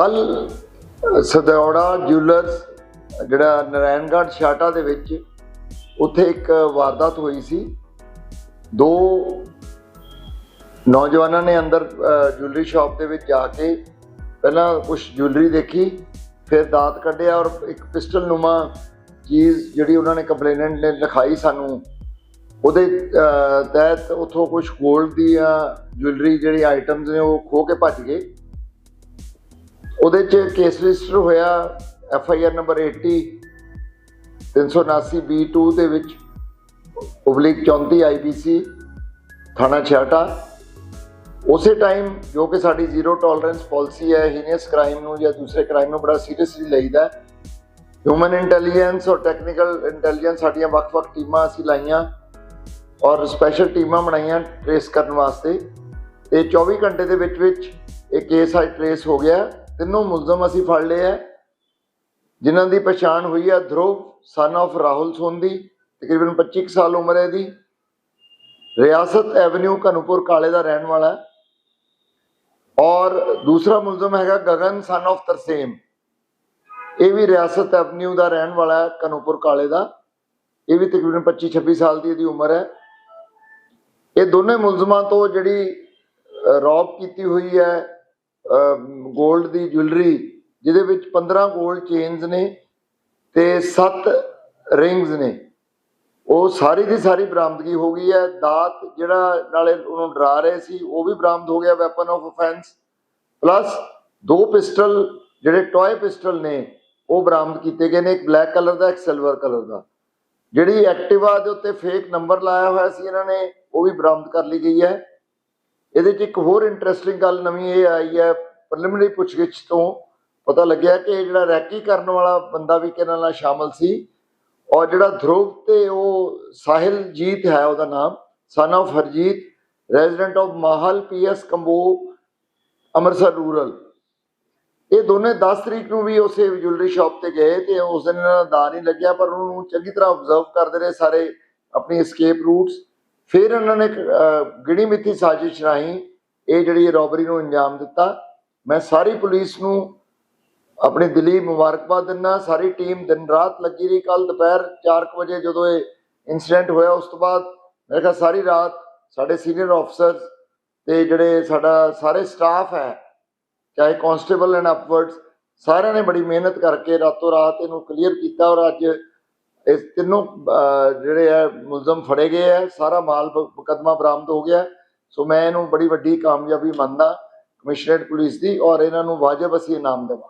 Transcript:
ਕੱਲ ਸਦੌੜਾ ਜੁਐਲਰਸ, ਜਿਹੜਾ ਨਰਾਇਣਗੜ੍ਹ ਛਾਟਾ ਦੇ ਵਿੱਚ ਉੱਥੇ ਇੱਕ ਵਾਰਦਾਤ ਹੋਈ ਸੀ। ਦੋ ਨੌਜਵਾਨਾਂ ਨੇ ਅੰਦਰ ਜੁਐਲਰੀ ਸ਼ਾਪ ਦੇ ਵਿੱਚ ਜਾ ਕੇ ਪਹਿਲਾਂ ਕੁਝ ਜੁਐਲਰੀ ਦੇਖੀ, ਫਿਰ ਦਾਤ ਕੱਢਿਆ ਔਰ ਇੱਕ ਪਿਸਟਲ ਨੂਮਾ ਚੀਜ਼ ਜਿਹੜੀ ਉਹਨਾਂ ਨੇ ਕੰਪਲੇਨੈਂਟ ਨੇ ਲਿਖਾਈ ਸਾਨੂੰ, ਉਹਦੇ ਤਹਿਤ ਉਥੋਂ ਕੁਝ 골ਡ ਦੀਆਂ ਜੁਐਲਰੀ ਜਿਹੜੀ ਆਈਟਮਸ ਨੇ ਉਹ ਖੋ ਕੇ ਭੱਜ ਗਏ। ਉਹਦੇ 'ਚ ਕੇਸ ਰਜਿਸਟਰ ਹੋਇਆ F I R number 80 379 B2 ਦੇ ਵਿੱਚ ਉਬਲਿਕ 34 ਆਈਪੀਸੀ ਥਾਣਾ ਛਾਟਾ ਉਸੇ ਟਾਈਮ ਜੋ ਕਿ ਸਾਡੀ ਜ਼ੀਰੋ ਟੋਲਰੈਂਸ ਪਾਲਿਸੀ ਹੈ ਹੀਨੀਅਸ ਕ੍ਰਾਈਮ ਨੂੰ ਜਾਂ ਦੂਸਰੇ ਕ੍ਰਾਈਮ ਨੂੰ ਬੜਾ ਸੀਰੀਅਸਲੀ ਲਈਦਾ ਹਿਊਮਨ ਇੰਟੈਲੀਜੈਂਸ ਔਰ ਟੈਕਨੀਕਲ ਇੰਟੈਲੀਜੈਂਸ ਸਾਡੀਆਂ ਵੱਖ-ਵੱਖ ਟੀਮਾਂ ਅਸੀਂ ਲਾਈਆਂ ਔਰ ਸਪੈਸ਼ਲ ਟੀਮਾਂ ਬਣਾਈਆਂ ਟ੍ਰੇਸ ਕਰਨ ਵਾਸਤੇ। ਤੇ 24 ਘੰਟੇ ਦੇ ਵਿੱਚ ਵਿੱਚ ਇਹ ਕੇਸ ਆ ਟ੍ਰੇਸ ਹੋ ਗਿਆ। ਤਿੰਨੋਂ ਮੁਲਜ਼ਮ ਅਸੀਂ ਫੜ ਲਏ ਆ। ਜਿਨ੍ਹਾਂ ਦੀ ਪਛਾਣ ਹੋਈ ਹੈ ਧਰੁਵ ਸਨ ਆਫ ਰਾਹੁਲ ਸੋਂਦੀ, ਤਕਰੀਬਨ 25 ਕੁ ਸਾਲ ਉਮਰ ਹੈ ਇਹਦੀ। ਰਿਆਸਤ ਐਵਨਿਊ ਕਨੂਪੁਰ ਕਾਲੇ ਦਾ ਰਹਿਣ ਵਾਲਾ ਹੈ। ਔਰ ਦੂਸਰਾ ਮੁਲਜ਼ਮ ਹੈਗਾ ਗਗਨ ਸਨ ਆਫ਼ ਤਰਸੇਮ। ਇਹ ਵੀ ਰਿਆਸਤ ਐਵਨਿਊ ਦਾ ਰਹਿਣ ਵਾਲਾ ਹੈ ਕਨੂਪੁਰ ਕਾਲੇ ਦਾ। ਇਹ ਵੀ ਤਕਰੀਬਨ 25 26 ਸਾਲ ਦੀ ਇਹਦੀ ਉਮਰ ਹੈ। ਇਹ ਦੋਨੇ ਮੁਲਜ਼ਮਾਂ ਤੋਂ ਜਿਹੜੀ ਰੌਬ ਕੀਤੀ ਹੋਈ ਹੈ 골ਡ ਦੀ ਜੁਐਲਰੀ ਜਿਹਦੇ ਵਿੱਚ 15 골ਡ ਚੇਨਸ ਨੇ ਤੇ 7 ਰਿੰਗਸ ਨੇ। ਉਹ ਸਾਰੀ ਦੀ ਸਾਰੀ ਬਰਾਮਦਗੀ ਹੋ ਗਈ ਹੈ। ਦਾਤ ਜਿਹੜਾ ਨਾਲੇ ਉਹਨੂੰ ਡਰਾ ਰਹੇ ਸੀ, ਉਹ ਵੀ ਬਰਾਮਦ ਹੋ ਗਿਆ ਵੈਪਨ ਆਫ ਅਫੈਂਸ ਪਲੱਸ ਦੋ ਪਿਸਟਲ, ਜਿਹੜੇ ਟੌਏ ਪਿਸਟਲ ਨੇ, ਉਹ ਬਰਾਮਦ ਕੀਤੇ ਗਏ ਨੇ, ਇੱਕ ਬਲੈਕ ਕਲਰ ਦਾ, ਇੱਕ ਸਿਲਵਰ ਕਲਰ ਦਾ। ਜਿਹੜੀ ਐਕਟਿਵਾ ਦੇ ਉੱਤੇ ਫੇਕ ਨੰਬਰ ਲਾਇਆ ਹੋਇਆ ਸੀ ਇਹਨਾਂ ਨੇ, ਉਹ ਵੀ ਬਰਾਮਦ ਕਰ ਲਈ ਗਈ ਹੈ। ਇਹਦੇ 'ਚ ਇੱਕ ਹੋਰ ਇੰਟਰਸਟਿੰਗ ਗੱਲ ਨਵੀਂ ਇਹ ਆਈ ਹੈ ਪ੍ਰੀਲਿਮਿਨਰੀ ਪੁੱਛਗਿੱਛ ਤੋਂ ਪਤਾ ਲੱਗਿਆ ਕਿ ਇਹ ਜਿਹੜਾ ਰੈਕੀ ਕਰਨ ਵਾਲਾ ਬੰਦਾ ਵੀ ਕਿਹਨਾਂ ਨਾਲ ਸ਼ਾਮਲ ਸੀ ਔਰ ਜਿਹੜਾ ਧਰੁਵ ਤੇ ਉਹ ਸਾਹਿਲ ਜੀਤ ਹੈ ਉਹਦਾ ਨਾਮ son of Harjeet resident of Mahal PS Kambo, Amritsar rural ਇਹ ਦੋਨੇ 10 ਤਰੀਕ ਨੂੰ ਵੀ ਉਸੇ ਜੁਐਲਰੀ ਸ਼ਾਪ ਤੇ ਗਏ ਤੇ ਉਸ ਦਿਨ ਇਹਨਾਂ ਦਾ ਦਾ ਨਹੀਂ ਲੱਗਿਆ ਪਰ ਉਹਨੂੰ ਚੰਗੀ ਤਰ੍ਹਾਂ ਆਬਜ਼ਰਵ ਕਰਦੇ ਰਹੇ ਸਾਰੇ ਆਪਣੀ ਐਸਕੇਪ ਰੂਟਸ ਫਿਰ ਇਹਨਾਂ ਨੇ ਗਿਣੀ ਮਿੱਥੀ ਸਾਜ਼ਿਸ਼ ਰਾਹੀਂ ਇਹ ਜਿਹੜੀ ਰੋਬਰੀ ਨੂੰ ਅੰਜਾਮ ਦਿੱਤਾ। ਮੈਂ ਸਾਰੀ ਪੁਲਿਸ ਨੂੰ ਆਪਣੀ ਦਿਲੀ ਮੁਬਾਰਕਬਾਦ ਦਿੰਦਾ, ਸਾਰੀ ਟੀਮ ਦਿਨ ਰਾਤ ਲੱਗੀ ਰਹੀ ਕੱਲ ਦੁਪਹਿਰ 4 ਵਜੇ ਜਦੋਂ ਇਹ ਇਨਸੀਡੈਂਟ ਹੋਇਆ, ਉਸ ਤੋਂ ਬਾਅਦ ਮੇਰੇ ਖਿਆਲ ਸਾਰੀ ਰਾਤ ਸਾਡੇ ਸੀਨੀਅਰ ਆਫਸਰਸ ਤੇ ਜਿਹੜੇ ਸਾਡਾ ਸਾਰੇ ਸਟਾਫ ਹੈ, ਚਾਹੇ ਕਾਂਸਟੇਬਲ ਐਂਡ ਅਪਵਰਡਸ ਸਾਰਿਆਂ ਨੇ ਬੜੀ ਮਿਹਨਤ ਕਰਕੇ ਰਾਤੋਂ ਰਾਤ ਇਹਨੂੰ ਕਲੀਅਰ ਕੀਤਾ ਔਰ ਅੱਜ ਇਸ ਤਿੰਨੋਂ ਜਿਹੜੇ ਹੈ, ਮੁਲਜ਼ਮ ਫੜੇ ਗਏ ਹੈ, ਸਾਰਾ ਮਾਲ ਬ- ਮੁਕੱਦਮਾ ਬਰਾਮਦ ਹੋ ਗਿਆ ਸੋ ਮੈਂ ਇਹਨੂੰ ਬੜੀ ਵੱਡੀ ਕਾਮਯਾਬੀ ਮੰਨਦਾ। ਕਮਿਸ਼ਨਰੇਟ ਪੁਲਿਸ ਦੀ ਔਰ ਇਹਨਾਂ ਨੂੰ ਵਾਜਬ ਅਸੀਂ ਇਨਾਮ ਦੇਵਾਂ